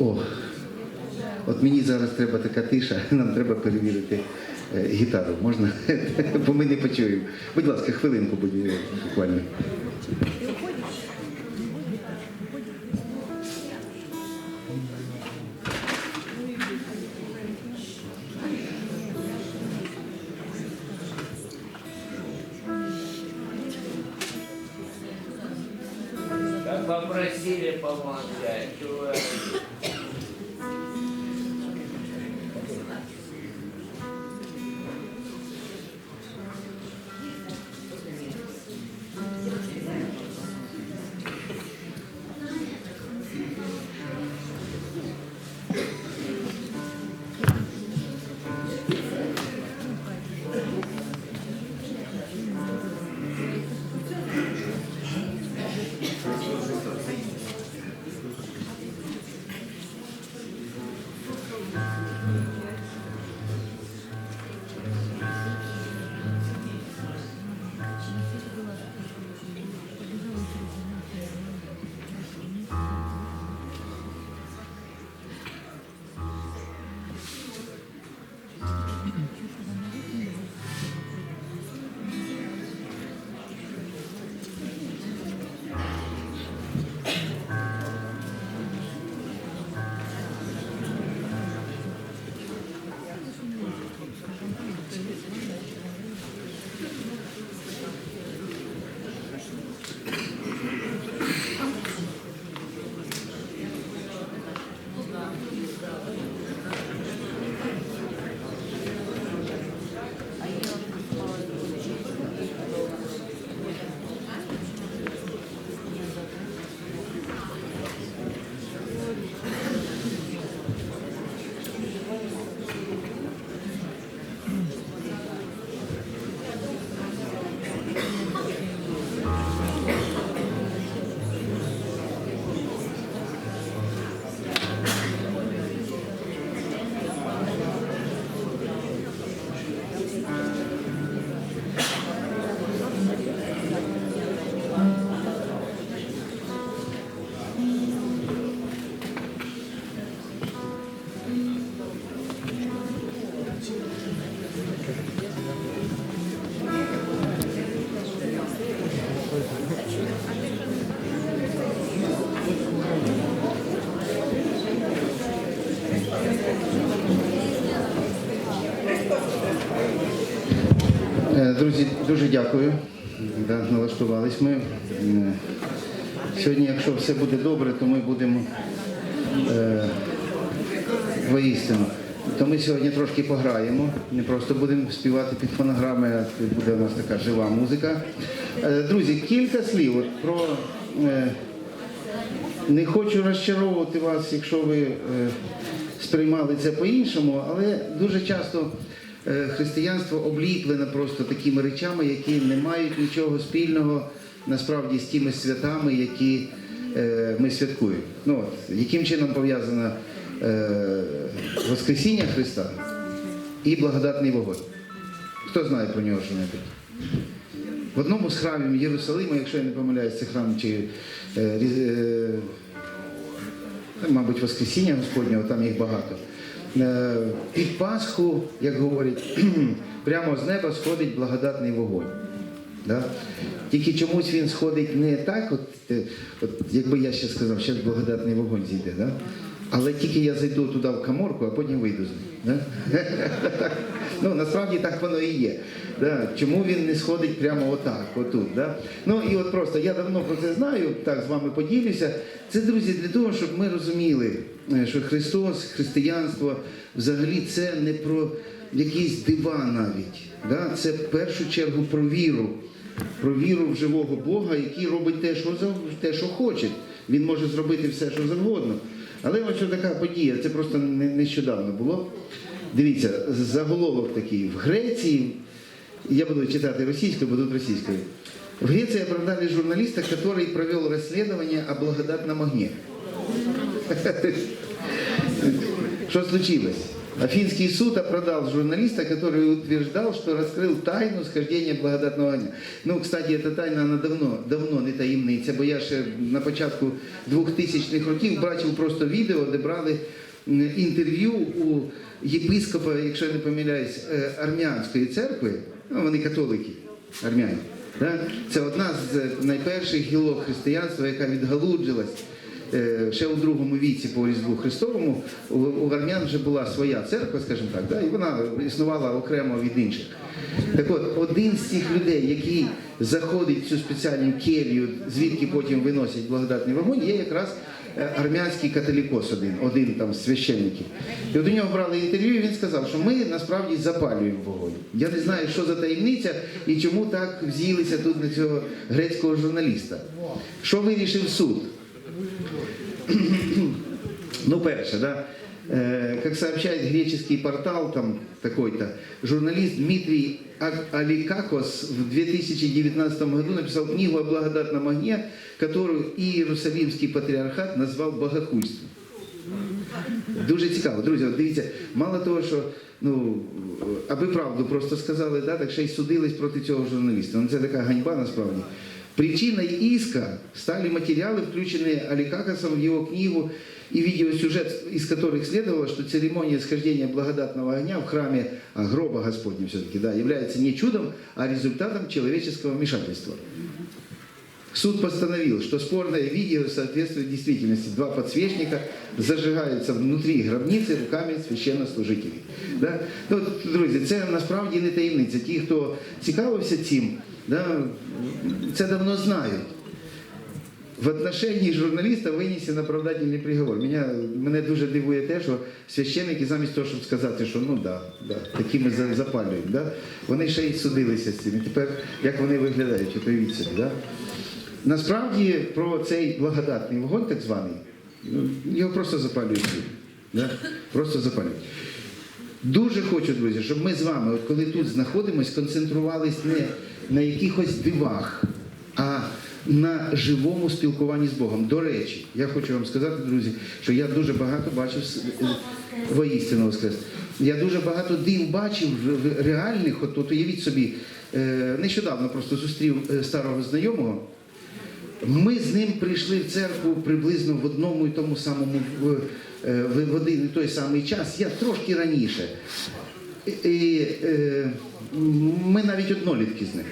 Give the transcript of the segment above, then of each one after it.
О, от мені зараз треба така тиша, нам треба перевірити е, гітару. Можна? Бо ми не почуємо. Будь ласка, хвилинку будь буквально. Друзі, дуже дякую. Налаштувались ми. Сьогодні, якщо все буде добре, то ми будемо е, воістину. То ми сьогодні трошки пограємо, не просто будемо співати під фонограми, а буде у нас така жива музика. Е, Друзі, кілька слів от про. Е, не хочу розчаровувати вас, якщо ви е, сприймали це по-іншому, але дуже часто християнство обліплене просто такими речами, які не мають нічого спільного насправді з тими святами, які е, ми святкуємо. Ну, от, яким чином пов'язано е, Воскресіння Христа і благодатний вогонь? Хто знає про нього що-небудь? В одному з храмів Єрусалима, якщо я не помиляюсь, це храм чи е, е, мабуть, Воскресіння Господнього, там їх багато. Е, Під Пасху, як говорять, прямо з неба сходить благодатний вогонь. Да? Тільки чомусь він сходить не так, от, е, от якби я ще сказав, що благодатний вогонь зійде. Да? Але тільки я зайду туди в каморку, а потім вийду з ним. Да? ну, насправді так воно і є. Да? Чому він не сходить прямо отак, отут? Да? Ну і от просто я давно про це знаю, так з вами поділюся. Це, друзі, для того, щоб ми розуміли, що Христос, християнство взагалі це не про якісь дива навіть. Да? Це в першу чергу про віру. Про віру в живого Бога, який робить те, що те, що хоче. Він може зробити все, що завгодно. Але ось така подія, це просто нещодавно було. Дивіться, заголовок такий. В Греції, я буду читати російською, буду російською. В Греции оправдали журналиста, который провел расследование о благодатном огне. Что случилось? Афинский суд оправдал журналиста, который утверждал, что раскрыл тайну схождения благодатного огня. Ну, кстати, эта тайна, вона давно, давно не таємниця, бо я ще на початку 2000-х років бачив просто відео, де брали м, інтерв'ю у єпископа, якщо я не помиляюсь, е, армянської церкви, ну, вони католики, армяни. Да? Це одна з найперших гілок християнства, яка відгалуджилась е, ще у другому віці по Різдву Христовому. У, армян вже була своя церква, скажімо так, да? і вона існувала окремо від інших. Так от, один з цих людей, який заходить в цю спеціальну келію, звідки потім виносять благодатний вогонь, є якраз е, армянський католікос один, один там з священників. І от у нього брали інтерв'ю, і він сказав, що ми насправді запалюємо вогонь. Я не знаю, що за таємниця і чому так вз'їлися тут на цього грецького журналіста. Що вирішив суд? Ну, перше, да, как сообщает греческий портал там такой-то, журналист Дмитрий Аликакос в 2019 году написал книгу о благодатном огне, которую Иерусалимский патриархат назвал богохульством. Дуже цікаво, друзі. от Дивіться, мало того, що ну аби правду просто сказали, да, так ще й судились проти цього журналіста. Ну це така ганьба насправді. Причиной иска стали материалы, включенные Аликакасом в его книгу и видеосюжет, из которых следовало, что церемония схождения благодатного огня в храме а, гроба Господня все-таки да, является не чудом, а результатом человеческого вмешательства. Суд постановил, что спорное видео соответствует действительности. Два подсвечника зажигаются внутри гробницы руками священнослужителей. Да? Ну, от, друзі, це насправді не таємниця. Ті, хто цікавився цим, да, це давно знають. В отношении журналіста винесен оправдательний приговор. Мене, мене дуже дивує те, що священники замість того, щоб сказати, що ну да, да такі ми запалюємо, да, вони ще й судилися з цим. І тепер як вони виглядають, уявіть собі. Да? Насправді про цей благодатний вогонь, так званий, ну, його просто запалюють. Да? Просто запалюють. Дуже хочу, друзі, щоб ми з вами, от коли тут знаходимось, концентрувались не на якихось дивах, а на живому спілкуванні з Богом. До речі, я хочу вам сказати, друзі, що я дуже багато бачив е, воскрес. Я дуже багато див бачив в- реальних, от, от уявіть собі, е, нещодавно просто зустрів е, старого знайомого. Ми з ним прийшли в церкву приблизно в одному і тому самому в один і той самий час. Я трошки раніше. І, е, ми навіть однолітки з ним.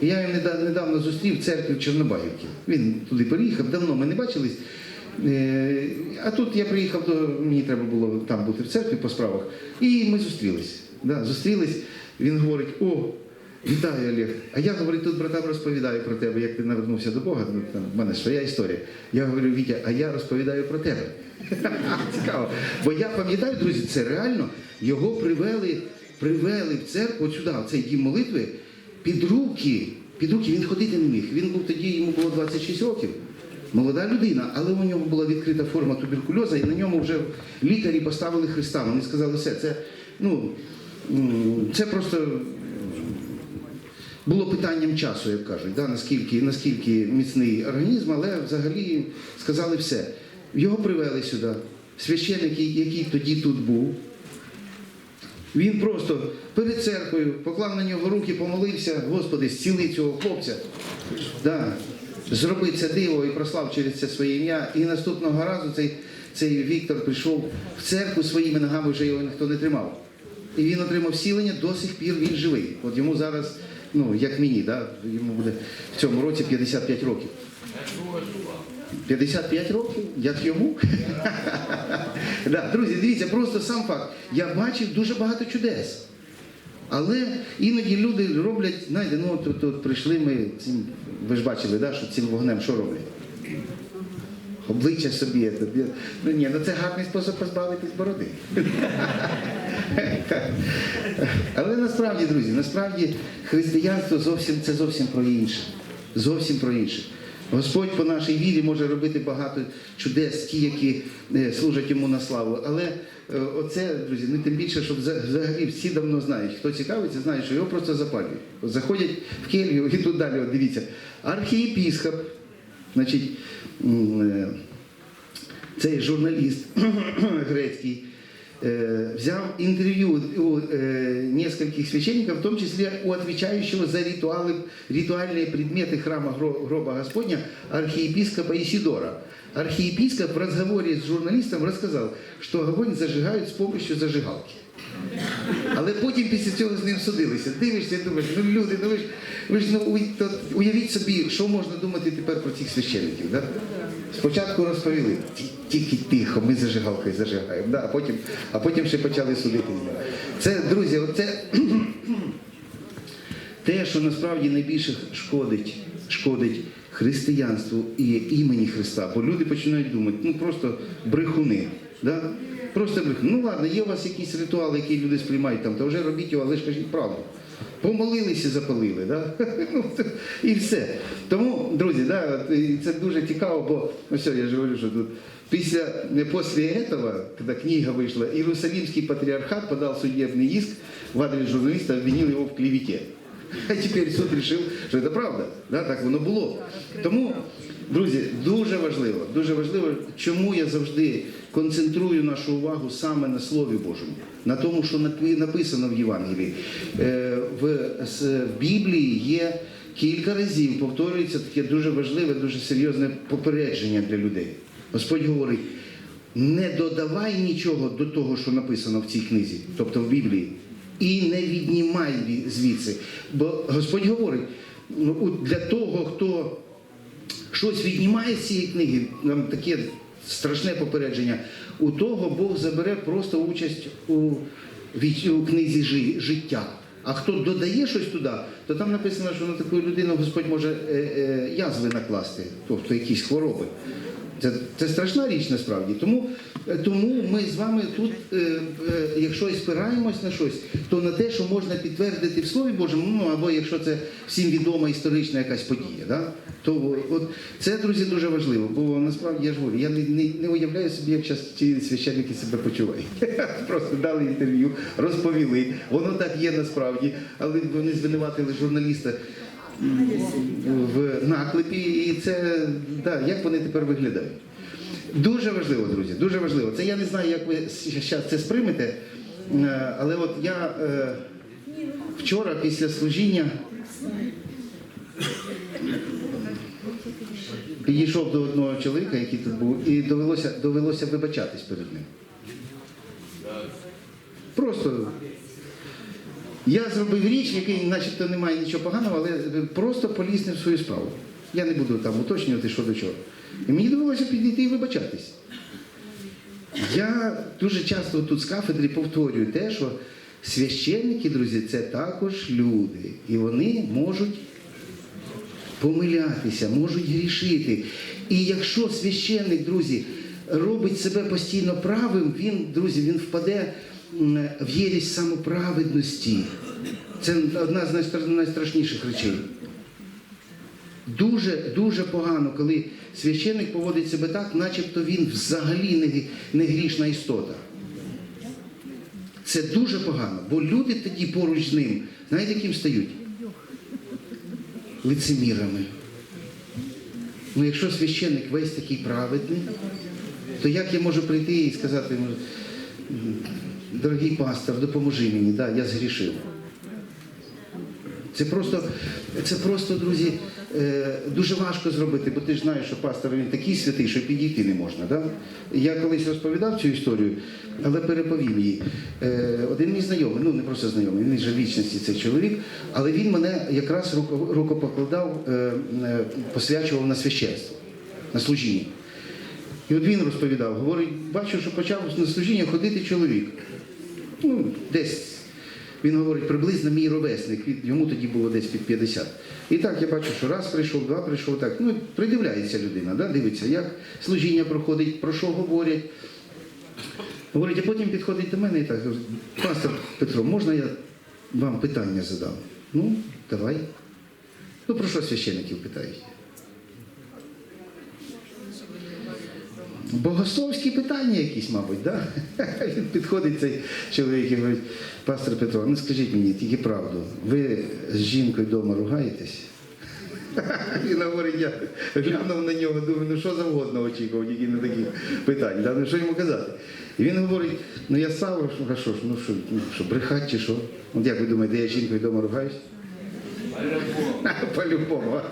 І Я його недавно зустрів в церкві в Чорнобаївці. Він туди переїхав, давно ми не бачились. Е, А тут я приїхав до мені треба було там бути в церкві по справах. І ми зустрілись. Да, зустрілись. Він говорить: о, вітаю, Олег. А я говорить, тут братам розповідаю про тебе, як ти навернувся до Бога. Ну, там, в мене своя історія. Я говорю, Вітя, а я розповідаю про тебе. Цікаво. Бо я пам'ятаю, друзі, це реально його привели, привели в церкву сюди, в цей дім молитви, під руки. Під руки він ходити не міг. Він був тоді, йому було 26 років. Молода людина, але у нього була відкрита форма туберкульозу, і на ньому вже лікарі поставили Христа. Вони сказали, все, це, ну, це просто було питанням часу, як кажуть, да, наскільки, наскільки міцний організм, але взагалі сказали все. Його привели сюди. Священник, який тоді тут був, він просто перед церквою поклав на нього руки, помолився, Господи, зціли цього хлопця. Да. Зроби це диво і прослав через це своє ім'я. І наступного разу цей, цей Віктор прийшов в церкву своїми ногами, вже його ніхто не тримав. І він отримав сілення, до сих пір він живий. От йому зараз, ну як мені, да, йому буде в цьому році 55 років. 55 років, як йому. да, друзі, дивіться, просто сам факт. Я бачив дуже багато чудес. Але іноді люди роблять, знаєте, ну тут, тут прийшли ми цим, ви ж бачили, да, що цим вогнем що роблять? Обличчя собі. Ну ні, ну це гарний спосіб позбавитись бороди. Але насправді, друзі, насправді християнство зовсім це зовсім про інше. Зовсім про інше. Господь по нашій вірі може робити багато чудес, ті, які е, служать йому на славу. Але е, оце, друзі, ну тим більше, що вза- взагалі всі давно знають. Хто цікавиться, знає, що його просто запалюють. Заходять в келью і тут далі, от дивіться, архієпіскоп, значить, е, цей журналіст грецький, взял интервью у э, нескольких священников, в том числе у отвечающего за ритуалы, ритуальные предметы храма Гро- гроба Господня архиепископа Исидора. Архиепископ в разговоре с журналистом рассказал, что огонь зажигают с помощью зажигалки. Але потім після цього з ним судилися. Дивишся і думаєш, ну люди, ну ви ж, ви ж ну, уявіть собі, що можна думати тепер про цих священників. Да? Спочатку розповіли, тільки тихо, ми зажигалкою зажигаємо, да? а, потім, а потім ще почали судити. Це, друзі, оце те, що насправді найбільше шкодить, шкодить християнству і імені Христа, бо люди починають думати, ну просто брехуни. Да? Просто. Ну ладно, є у вас якісь ритуали, які люди сприймають там, то вже робіть його, але ж кажіть правду. Помолилися, запалили, да? ну, і все. Тому, друзі, да, це дуже цікаво, бо ось я ж говорю, що тут після після этого, коли книга вийшла, Иерусалимский патриархат подал судебный иск в адрес журналиста, обвинил его в клевете. А тепер суд вирішив, що це правда. Да, так воно було. Тому, друзі, дуже важливо, дуже важливо, чому я завжди концентрую нашу увагу саме на Слові Божому, на тому, що написано в Євангелії. Е, В, Біблії є кілька разів, повторюється таке дуже важливе, дуже серйозне попередження для людей. Господь говорить, не додавай нічого до того, що написано в цій книзі, тобто в Біблії, і не віднімай звідси. Бо Господь говорить, ну, для того, хто щось віднімає з цієї книги, нам таке страшне попередження, у того Бог забере просто участь у, у книзі життя. А хто додає щось туди, то там написано, що на таку людину Господь може е, е, язви накласти, тобто якісь хвороби. Це, це страшна річ насправді. Тому, е, тому ми з вами тут, е, е, якщо і спираємось на щось, то на те, що можна підтвердити в Слові Божому, ну або якщо це всім відома історична якась подія. Да? То от це, друзі, дуже важливо, бо насправді я ж говорю, я не, не, не уявляю собі, як зараз ці священники себе почувають. Просто дали інтерв'ю, розповіли. Воно так є насправді, але вони звинуватили журналіста в наклепі, і це да, як вони тепер виглядають. Дуже важливо, друзі, дуже важливо. Це я не знаю, як ви зараз це сприймете, е, але от я е, вчора після служіння підійшов до одного чоловіка, який тут був, і довелося, довелося вибачатись перед ним. Просто я зробив річ, в якій начебто немає нічого поганого, але просто поліз не в свою справу. Я не буду там уточнювати, що до чого. І мені довелося підійти і вибачатись. Я дуже часто тут з кафедри повторюю те, що священники, друзі, це також люди. І вони можуть помилятися, можуть грішити. І якщо священник, друзі, робить себе постійно правим, він, друзі, він впаде в єрість самоправедності. Це одна з найстрашніших речей. Дуже дуже погано, коли священник поводить себе так, начебто він взагалі не, грішна істота. Це дуже погано, бо люди тоді поруч з ним, знаєте, яким стають? Лицемірами. Ну, якщо священник весь такий праведний, то як я можу прийти і сказати, дорогий пастор, допоможи мені, да, я згрішив. Це просто, це просто, друзі, е, дуже важко зробити, бо ти ж знаєш, що пастор він такий святий, що підійти не можна. Да? Я колись розповідав цю історію, але переповім її. Е, Один мій знайомий, ну не просто знайомий, він вже в вічності цей чоловік, але він мене якраз рукопокладав, е, посвячував на священство, на служіння. І от він розповідав, говорить, бачу, що почав на служіння ходити чоловік. Ну, десь він говорить, приблизно мій ровесник, йому тоді було десь під 50. І так я бачу, що раз прийшов, два прийшов, так. Ну, придивляється людина, да? дивиться, як служіння проходить, про що говорять. Говорить, а потім підходить до мене і так, пастор Петро, можна я вам питання задам? Ну, давай. Ну, про що священиків питають? Богословські питання якісь, мабуть, да? Він підходить цей чоловік і говорить, пастор Петро, ну скажіть мені тільки правду, ви з жінкою вдома ругаєтесь? Він говорить, я глянув на нього, думаю, ну що завгодно очікував, тільки не таких питань. Да? Ну що йому казати? І він говорить, ну я Сава, що, ну що, ну, що брехать чи що? От як ви думаєте, я з жінкою вдома ругаюсь? По-любому.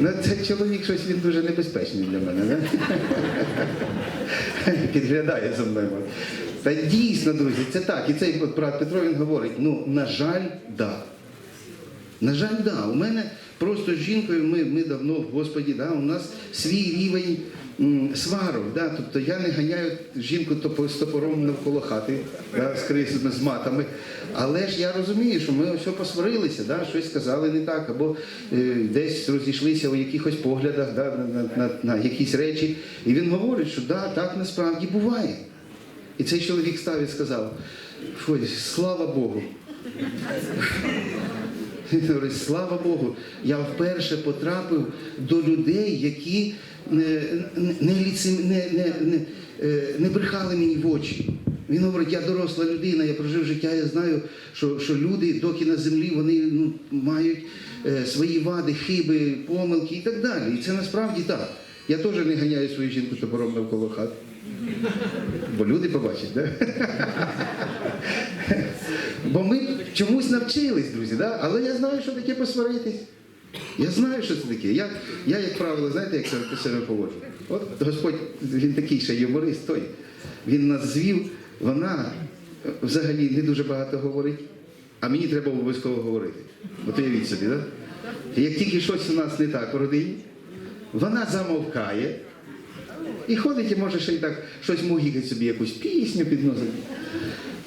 Ну, це чоловік щось він дуже небезпечний для мене. Підглядає за мною. Та дійсно, друзі, це так. І цей брат Петро він говорить: ну, на жаль, да. На жаль, да. У мене просто з жінкою ми, ми давно в Господі, да, у нас свій рівень сварок. Да, тобто я не ганяю жінку з топором навколо хати да, з крисами, з матами. Але ж я розумію, що ми ось посварилися, да, щось сказали не так, або е, десь розійшлися у якихось поглядах да, на, на, на, на якісь речі. І він говорить, що да, так насправді буває. І цей чоловік став і сказав, «Фу, слава Богу. Слава Богу, я вперше потрапив до людей, які не, не, не, не, е, не брехали мені в очі. Він говорить, я доросла людина, я прожив життя, я знаю, що, що люди, доки на землі, вони ну, мають е, свої вади, хиби, помилки і так далі. І це насправді так. Я теж не ганяю свою жінку топором навколо хати. Бо люди побачать, да? Бо ми чомусь навчились, друзі, да? але я знаю, що таке посваритись. Я знаю, що це таке. Я, я як правило, знаєте, як себе, себе поводжу? От Господь, він такий ще юморист, той. Він нас звів, вона взагалі не дуже багато говорить, а мені треба обов'язково говорити. От уявіть собі? Да? Як тільки щось у нас не так у родині, вона замовкає. І ходить і може ще й так щось мугікать собі, якусь пісню підносить.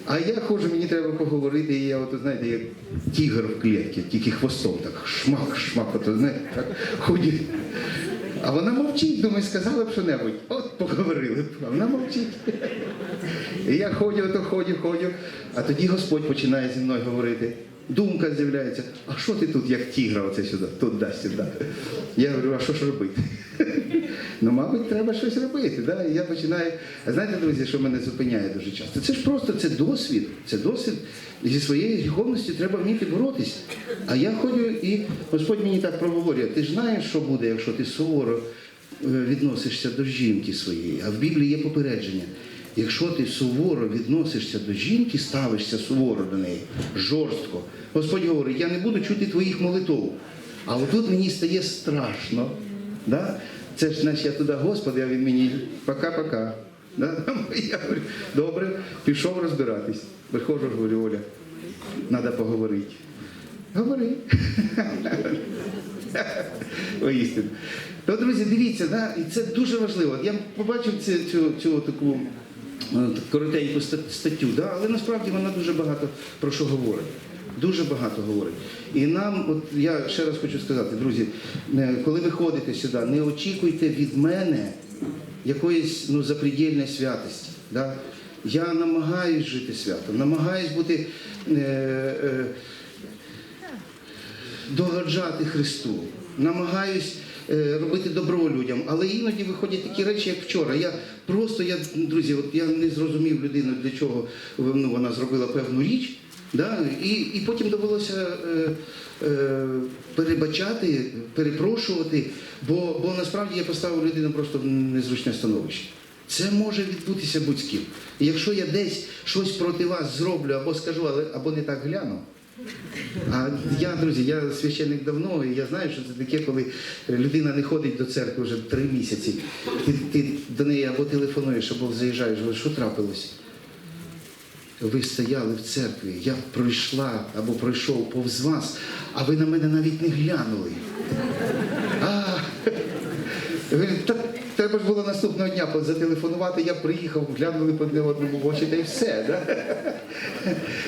А я ходжу, мені треба поговорити, і я от, знаєте, як тігр в клітці, тільки хвостом так шмак, шмак, от, знаєте, так ходить. А вона мовчить, думаю, сказала б що-небудь. От поговорили б, а вона мовчить. І я ходю, то ходю, ходю, а тоді Господь починає зі мною говорити. Думка з'являється, а що ти тут, як тігра, оце сюди, туди, сюди. Я говорю, а що ж робити? Ну, мабуть, треба щось робити. Да? І я починаю. А знаєте, друзі, що мене зупиняє дуже часто? Це ж просто це досвід. Це досвід. Зі своєю гріховністю треба вміти боротись. А я ходю і Господь мені так проговорює, ти ж знаєш, що буде, якщо ти суворо е, відносишся до жінки своєї. А в Біблії є попередження. Якщо ти суворо відносишся до жінки, ставишся суворо до неї, жорстко. Господь говорить, я не буду чути твоїх молитов. А отут мені стає страшно. Да? Це ж значить я туди, Господи, а він мені пока-пока. Да? Я говорю, добре, пішов розбиратись. Виходжу, говорю, Оля, треба поговорити. Говори. Воістину. То, друзі, дивіться, да? і це дуже важливо. Я побачив цю, цю, цю таку коротеньку статтю, да? але насправді вона дуже багато про що говорить. Дуже багато говорить. І нам, от я ще раз хочу сказати, друзі, е, коли ви ходите сюди, не очікуйте від мене якоїсь ну, запредельної святості. Да? Я намагаюсь жити свято, намагаюсь бути. Е, е, догоджати Христу, намагаюсь е, робити добро людям, але іноді виходять такі речі, як вчора. Я просто, я, друзі, от я не зрозумів людину, для чого ну, вона зробила певну річ. Да? І, і потім довелося е, е, перебачати, перепрошувати, бо, бо насправді я поставив людину просто в незручне становище. Це може відбутися будь-з ким. Якщо я десь щось проти вас зроблю або скажу, але або не так гляну, а я, друзі, я священник давно, і я знаю, що це таке, коли людина не ходить до церкви вже три місяці. Ти, ти до неї або телефонуєш, або заїжджаєш, що трапилось? Ви стояли в церкві, я пройшла або пройшов повз вас, а ви на мене навіть не глянули. А, треба ж було наступного дня зателефонувати, я приїхав, глянули по одному в очі, та й все. Да?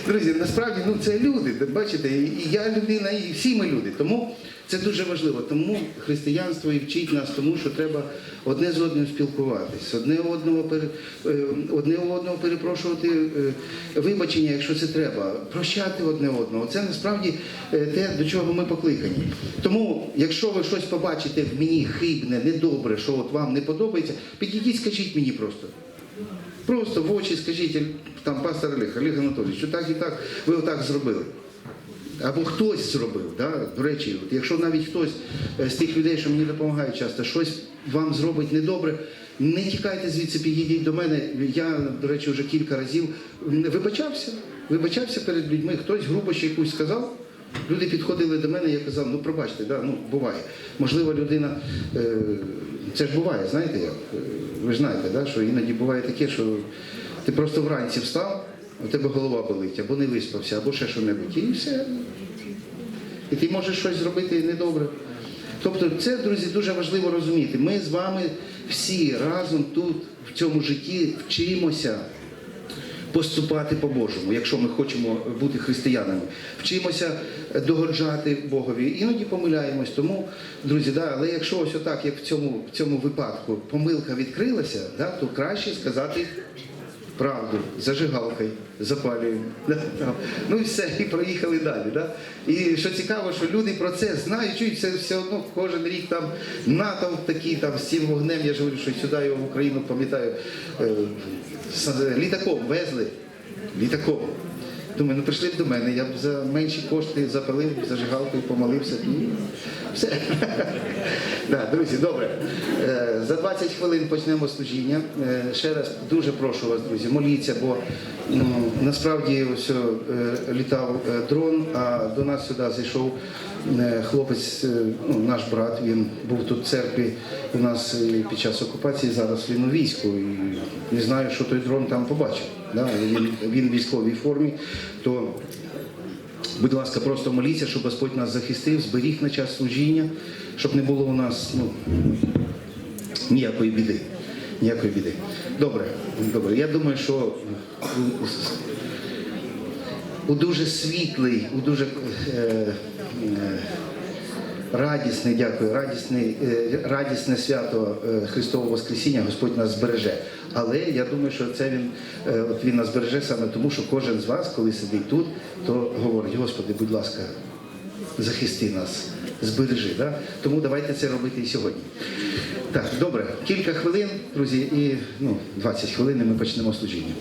Друзі, насправді ну, це люди, бачите, і я людина, і всі ми люди. Тому це дуже важливо. Тому християнство і вчить нас тому, що треба одне з одним спілкуватись, одне одного, е, одне одного перепрошувати е, вибачення, якщо це треба, прощати одне одного. Це насправді е, те, до чого ми покликані. Тому, якщо ви щось побачите в мені хибне, недобре, що от вам не подобається, підійдіть, скажіть мені просто. Просто в очі скажіть, там, пастор Олег, Олег Анатолійович, що так і так, ви отак зробили. Або хтось зробив. Да? До речі, от якщо навіть хтось е, з тих людей, що мені допомагають часто, щось вам зробить недобре, не тікайте звідси, підійдіть до мене. Я, до речі, вже кілька разів вибачався. Вибачався перед людьми. Хтось грубо ще якусь сказав. Люди підходили до мене, я казав, ну пробачте, да, ну буває. Можливо, людина, е, це ж буває, знаєте як? Е, Ви ж знаєте, да, що іноді буває таке, що ти просто вранці встав, у тебе голова болить, або не виспався, або ще що-небудь, і все. І ти можеш щось зробити недобре. Тобто, це, друзі, дуже важливо розуміти. Ми з вами всі разом тут, в цьому житті, вчимося поступати по-божому, якщо ми хочемо бути християнами. Вчимося догоджати Богові. Іноді помиляємось. Тому, друзі, да, але якщо ось отак, як в цьому, в цьому випадку, помилка відкрилася, да, то краще сказати правду, зажигалкою, запалюємо. Ну і все, і проїхали далі. Да? І що цікаво, що люди про це знають, чують це все одно кожен рік там натовп такий там з цим вогнем. Я ж говорю, що сюди його в Україну пам'ятаю. е, Літаком везли. Літаком. Думаю, ну прийшли б до мене, я б за менші кошти запалив зажигалкою, помолився і все. Да, друзі, добре. Е, За 20 хвилин почнемо служіння. Е, Ще раз дуже прошу вас, друзі, моліться, бо м, насправді ось е, літав дрон, а до нас сюди зайшов хлопець, ну, наш брат. Він був тут в церкві у нас під час окупації. Зараз він у війську і не знаю, що той дрон там побачив. Да? Він, в військовій формі, то Будь ласка, просто моліться, щоб Господь нас захистив, зберіг на час служіння, щоб не було у нас ну, ніякої біди. Ніякої біди. Добре, добре. Я думаю, що у, у дуже світлий, у дуже е, е, радісне, дякую, радісне, е, радісне свято е, Христового Воскресіння Господь нас збереже. Але я думаю, що це він, е, от він нас збереже саме тому, що кожен з вас, коли сидить тут, то говорить, Господи, будь ласка, захисти нас, збережи. Да? Тому давайте це робити і сьогодні. Так, добре, кілька хвилин, друзі, і ну, 20 хвилин і ми почнемо служіння.